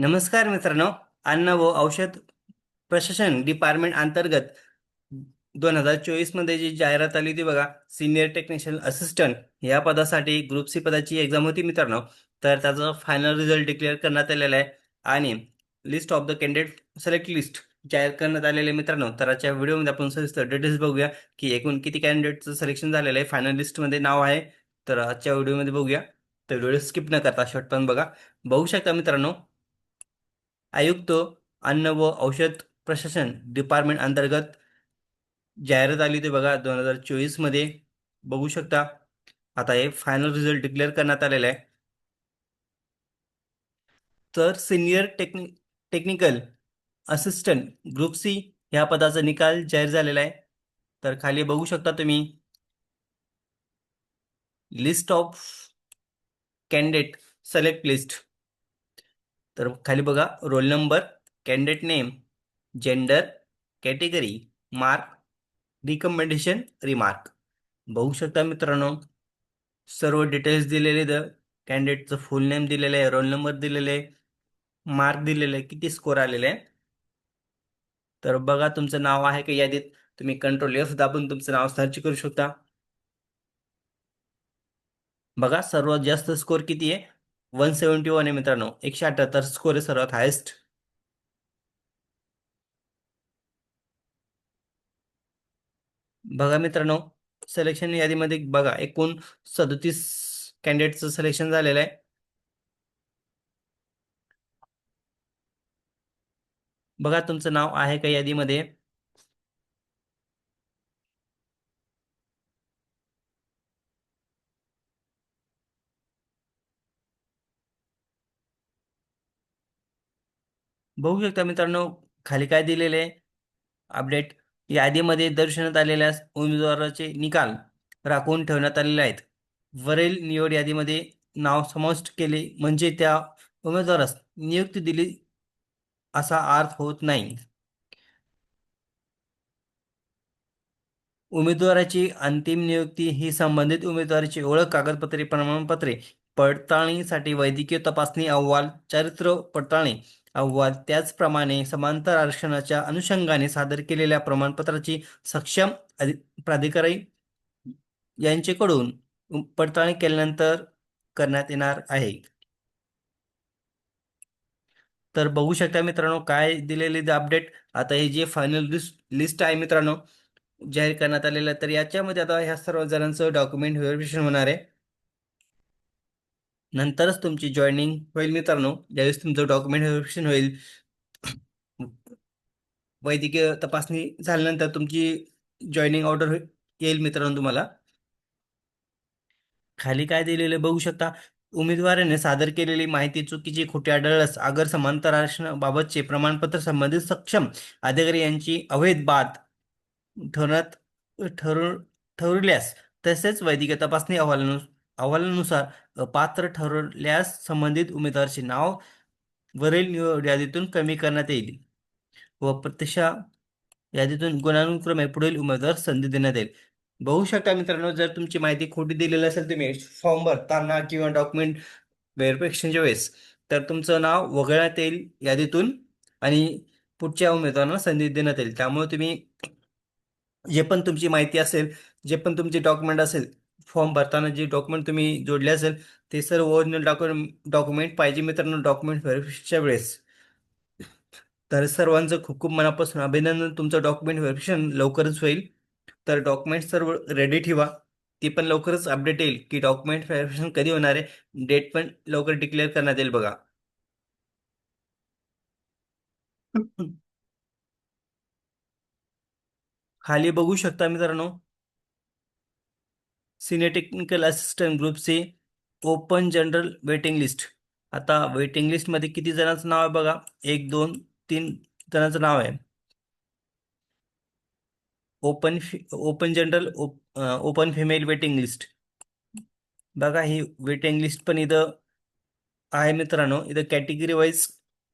नमस्कार मित्रांनो. अन्न व औषध प्रशासन डिपार्टमेंट अंतर्गत दोन हजार चोवीसमध्ये जी जाहिरात आली होती बघा सिनियर टेक्निशियन असिस्टंट या पदासाठी ग्रुप सी पदाची एक्झाम होती मित्रांनो. तर त्याचा फायनल रिझल्ट डिक्लेअर करण्यात आलेला आहे. आणि list of the candidate select list जाहीर करण्यात आलेले मित्रांनो. तर आजच्या व्हिडिओमध्ये आपण सविस्तर डिटेल्स बघूया की एकूण किती कॅन्डिडेटचं सिलेक्शन झालेलं आहे. फायनल लिस्टमध्ये नाव आहे. तर आजच्या व्हिडिओमध्ये बघूया. तर व्हिडिओ स्किप न करता शॉर्ट पण बघा. बघू शकता मित्रांनो आयुक्त अन्न व औषध प्रशासन डिपार्टमेंट अंतर्गत जाहिरात आली होती बघा दोन हजार चोवीसमध्ये बघू शकता. आता हे फायनल रिझल्ट डिक्लेअर करण्यात आलेला आहे. तर सिनियर टेक्नि टेक्निकल असिस्टंट ग्रुप सी ह्या पदाचा निकाल जाहीर झालेला आहे. तर खाली बघू शकता तुम्ही. List of candidate select list तर खाली बघा roll number candidate name gender category mark recommendation remark बघू शकता मित्रांनो सर्व डिटेल्स दिलेले द कॅन्डिडेटचं फुल नेम दिलेलं आहे रोल नंबर दिलेले आहे मार्क दिलेले आहे किती स्कोर आलेले आहे तर बघा तुमचं नाव आहे का यादीत? तुम्ही कंट्रोल एफ दाबून तुमचं नाव सर्च करू शकता. बघा सर्वात जास्त स्कोर किती आहे? वन सेवन्टी वन आहे मित्रांनो. एकशे अठ्याहत्तर स्कोर आहे सर्वात हायेस्ट बघा मित्रांनो सिलेक्शन यादीमध्ये बघा एकूण सदतीस कॅन्डिडेटचं सिलेक्शन झालेलं आहे. बघा तुमचं नाव आहे का यादीमध्ये? बघू शकता मित्रांनो खाली काय दिलेले आहे? अपडेट यादीमध्ये दर्शनात आलेल्या उमेदवाराचे निकाल राखून ठेवण्यात आलेले आहेत. वरील निवड यादीमध्ये नाव समाविष्ट केले म्हणजे त्या उमेदवारास नियुक्ती दिली असा अर्थ होत नाही. उमेदवाराची अंतिम नियुक्ती ही संबंधित उमेदवाराची ओळख कागदपत्रे प्रमाणपत्रे पडताळणीसाठी वैद्यकीय तपासणी अहवाल चारित्र्य पडताळणी अहवाल त्याचप्रमाणे समांतर आरक्षणाच्या अनुषंगाने सादर केलेल्या प्रमाणपत्राची सक्षम प्राधिकारी यांच्याकडून पडताळणी केल्यानंतर करण्यात येणार आहे. तर बघू शकता मित्रांनो काय दिलेले अपडेट? आता हे जे फायनल लिस्ट लिस्ट आहे मित्रांनो जाहीर करण्यात आलेलं तर याच्यामध्ये आता ह्या सर्व जणांचं डॉक्युमेंट व्हेरिफिकेशन होणार आहे. नंतरच तुमची जॉईनिंग होईल मित्रांनो. ज्यावेळेस तुमचं डॉक्युमेंट व्हेरिफिकेशन होईल. वैद्यकीय तपासणी झाल्यानंतर तुमची जॉईनिंग ऑर्डर येईल मित्रांनो तुम्हाला. खाली काय दिलेलं बघू शकता. उमेदवाराने सादर केलेली माहिती चुकीची खोटी आढळल्यास आगर समांतर आरक्षणाबाबतचे प्रमाणपत्र संबंधित सक्षम अधिकारी यांची अवैध बाद ठरत ठरव ठरवल्यास तसेच वैद्यकीय तपासणी अहवालानुसार अहवालानुसार पात्र ठरवल्यास संबंधित उमेदवाराचे नाव वरील निवड यादीतून कमी करण्यात येईल व प्रत्यक्षा यादीतून गुणानुक्रमे पुढील उमेदवार संधी देण्यात येईल. बघू शकता मित्रांनो जर तुमची माहिती खोटी दिलेली असेल तुम्ही फॉर्म भरताना किंवा डॉक्युमेंट व्हेरिफिकेशनच्या वेळेस तर तुमचं नाव वगळण्यात येईल यादीतून आणि पुढच्या उमेदवारांना संधी देण्यात येईल. त्यामुळे तुम्ही जे पण तुमची माहिती असेल जे पण तुमचे डॉक्युमेंट असेल फॉर्म भरताना जे डॉक्युमेंट तुम्ही जोडले असेल ते सर्व ओरिजिनल डॉक्युमेंट डॉक्युमेंट पाहिजे मित्रांनो डॉक्युमेंट व्हेरिफिकेशनच्या वेळेस. तर सर्वांचं खूप खूप मनापासून अभिनंदन. तुमचं डॉक्युमेंट व्हेरिफिकेशन लवकरच होईल. तर डॉक्युमेंट सर्व रेडी ठेवा. ती पण लवकरच अपडेट येईल की डॉक्युमेंट व्हेरिफिकेशन कधी होणार आहे. डेट पण लवकर डिक्लेअर करण्यात येईल बघा. खाली बघू शकता मित्रांनो. Senior technical assistant group C open general waiting list. आता वेटिंग लिस्टमध्ये किती जणांचं नाव आहे बघा? एक दोन तीन जणांचं नाव आहे. Open open general open female waiting list. बघा ही वेटिंग लिस्ट पण इथं आहे मित्रांनो. इथं कॅटेगरी वाईज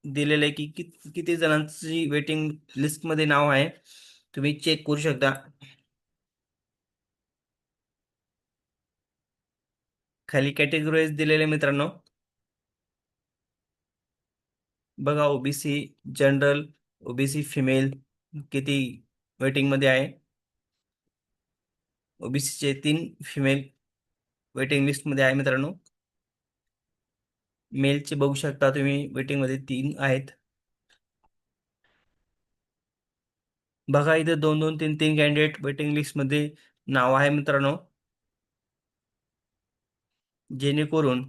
दिलेलं आहे की किती जणांची वेटिंग लिस्टमध्ये नाव आहे. तुम्ही चेक करू शकता. खाली कॅटेगरीज दिलेले मित्रांनो. बघा ओबीसी जनरल ओबीसी फिमेल किती वेटिंगमध्ये आहे. ओबीसीचे तीन फिमेल वेटिंग लिस्टमध्ये आहे मित्रांनो. मेलचे बघू शकता तुम्ही वेटिंगमध्ये तीन आहेत. बघा इथे दोन दोन तीन तीन कॅन्डिडेट वेटिंग लिस्टमध्ये नाव आहे मित्रांनो. जेणेकरून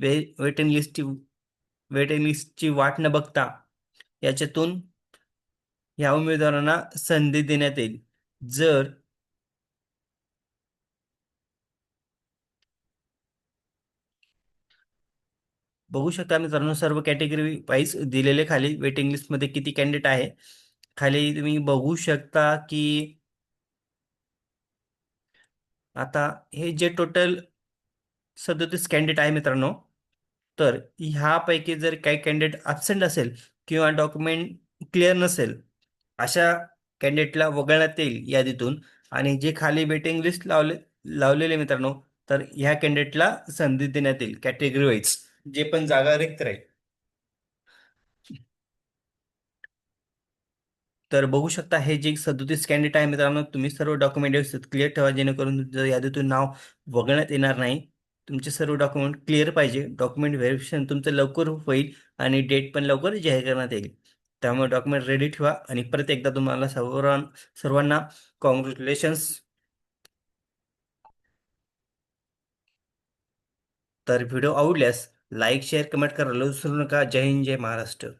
वे वेटिंग लिस्टची वेटिंग लिस्टची वाट न बघता याच्यातून ह्या उमेदवारांना संधी देण्यात येईल. जर बघू शकता मित्रांनो सर्व कॅटेगरी वाईज दिलेले खाली वेटिंग लिस्टमध्ये किती कॅन्डिडेट आहे. खाली तुम्ही बघू शकता की आता हे जे टोटल सदोतीस कॅन्डिडेट आहे मित्रांनो. तर ह्यापैकी जर काही कॅन्डिडेट ॲबसेंट असेल किंवा डॉक्युमेंट क्लिअर नसेल अशा कॅन्डिडेटला वगळण्यात येईल यादीतून. आणि जे खाली वेटिंग लिस्ट लावले लावलेले मित्रांनो तर ह्या कॅन्डिडेटला संधी देण्यात येईल कॅटेगरी वाईज जे पण जागा रिक्त राहील. तर बघू शकता हे जे सदोतीस कॅन्डिडेट आहे मित्रांनो तुम्ही सर्व डॉक्युमेंट व्यवस्थित क्लिअर ठेवा जेणेकरून तुमचं यादीतून नाव वगळण्यात येणार नाही. तुमचे सर्व डॉक्युमेंट क्लिअर पाहिजे. डॉक्युमेंट व्हेरिफिकेशन तुमचं लवकर होईल आणि डेट पण लवकर जाहीर करण्यात येईल. त्यामुळे डॉक्युमेंट रेडी ठेवा आणि परत एकदा तुम्हाला सर्वां सर्वांना कॉंग्रॅच्युलेशन्स तर व्हिडिओ आवडल्यास लाईक शेअर कमेंट करायला विसरू नका. जय हिंद जय महाराष्ट्र.